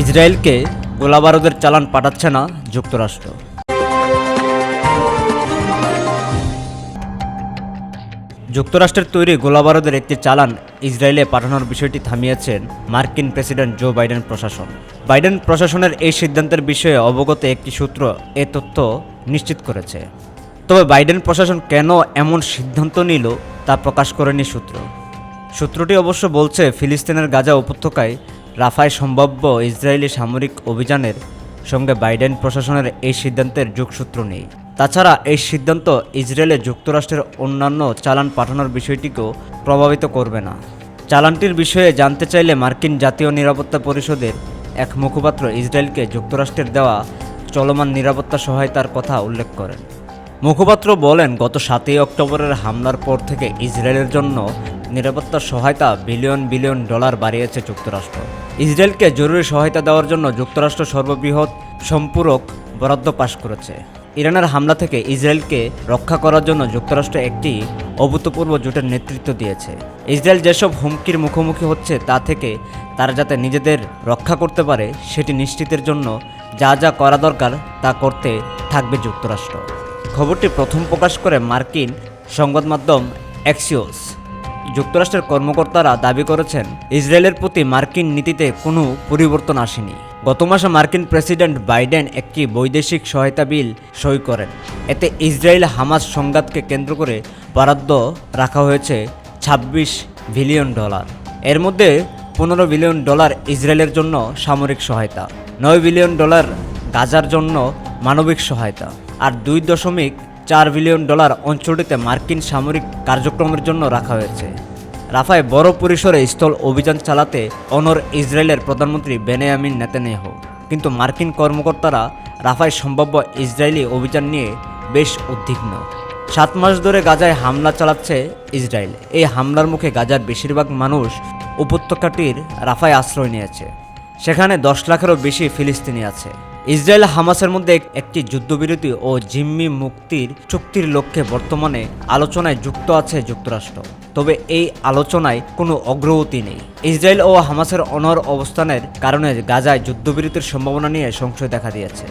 ইসরায়েলকে গোলাবারুদের চালান পাঠাচ্ছে না যুক্তরাষ্ট্র। যুক্তরাষ্ট্রের তৈরি গোলাবারুদের একটি চালান ইসরায়েলে পাঠানোর বিষয়টি থামিয়েছেন মার্কিন প্রেসিডেন্ট জো বাইডেন প্রশাসন। বাইডেন প্রশাসনের এই সিদ্ধান্তের বিষয়ে অবগত একটি সূত্র এ তথ্য নিশ্চিত করেছে। তবে বাইডেন প্রশাসন কেন এমন সিদ্ধান্ত নিল তা প্রকাশ করেনি সূত্র। সূত্রটি অবশ্য বলছে, ফিলিস্তিনের গাজা উপত্যকায় রাফায় সম্ভাব্য ইসরায়েলি সামরিক অভিযানের সঙ্গে বাইডেন প্রশাসনের এই সিদ্ধান্তের যোগসূত্র নেই। তাছাড়া এই সিদ্ধান্ত ইসরায়েলে যুক্তরাষ্ট্রের অন্যান্য চালান পাঠানোর বিষয়টিকেও প্রভাবিত করবে না। চালানটির বিষয়ে জানতে চাইলে মার্কিন জাতীয় নিরাপত্তা পরিষদের এক মুখপাত্র ইসরায়েলকে যুক্তরাষ্ট্রের দেওয়া চলমান নিরাপত্তা সহায়তার কথা উল্লেখ করেন। মুখপাত্র বলেন, গত সাতই অক্টোবরের হামলার পর থেকে ইসরায়েলের জন্য নিরাপত্তা সহায়তা বিলিয়ন বিলিয়ন ডলার বাড়িয়েছে যুক্তরাষ্ট্র। ইসরায়েলকে জরুরি সহায়তা দেওয়ার জন্য যুক্তরাষ্ট্র সর্ববৃহৎ সম্পূরক বরাদ্দ পাশ করেছে। ইরানের হামলা থেকে ইসরায়েলকে রক্ষা করার জন্য যুক্তরাষ্ট্র একটি অভূতপূর্ব জোটের নেতৃত্ব দিয়েছে। ইসরায়েল যেসব হুমকির মুখোমুখি হচ্ছে তা থেকে তারা যাতে নিজেদের রক্ষা করতে পারে, সেটি নিশ্চিতের জন্য যা যা করা দরকার তা করতে থাকবে যুক্তরাষ্ট্র। খবরটি প্রথম প্রকাশ করে মার্কিন সংবাদ মাধ্যম অ্যাক্সিওস যুক্তরাষ্ট্রের কর্মকর্তারা দাবি করেছেন, ইসরায়েলের প্রতি মার্কিন নীতিতে কোনো পরিবর্তন আসেনি। গত মাসে মার্কিন প্রেসিডেন্ট বাইডেন একটি বৈদেশিক সহায়তা বিল সই করেন। এতে ইসরায়েল হামাস সংঘাতকে কেন্দ্র করে বরাদ্দ রাখা হয়েছে ২৬ বিলিয়ন ডলার। এর মধ্যে পনেরো বিলিয়ন ডলার ইসরায়েলের জন্য সামরিক সহায়তা, নয় বিলিয়ন ডলার গাজার জন্য মানবিক সহায়তা, আর দুই দশমিক চার বিলিয়ন ডলার অঞ্চলটিতে মার্কিন সামরিক কার্যক্রমের জন্য রাখা হয়েছে। রাফায় বড় পরিসরে স্থল অভিযান চালাতে অনর ইসরায়েলের প্রধানমন্ত্রী বেনিয়ামিন নেতানিয়াহু। কিন্তু মার্কিন কর্মকর্তারা রাফায় সম্ভাব্য ইসরায়েলি অভিযান নিয়ে বেশ উদ্বিগ্ন। সাত মাস ধরে গাজায় হামলা চালাচ্ছে ইসরায়েল। এই হামলার মুখে গাজার বেশিরভাগ মানুষ উপত্যকাটির রাফায় আশ্রয় নিয়েছে। সেখানে দশ লাখেরও বেশি ফিলিস্তিনি আছে। ইসরায়েল হামাসের মধ্যে একটি যুদ্ধবিরতি ও জিম্মি মুক্তির চুক্তির লক্ষ্যে বর্তমানে আলোচনায় যুক্ত আছে যুক্তরাষ্ট্র। তবে এই আলোচনায় কোনো অগ্রগতি নেই। ইসরায়েল ও হামাসের অনর অবস্থানের কারণে গাজায় যুদ্ধবিরতির সম্ভাবনা নিয়ে সংশয় দেখা দিয়েছে।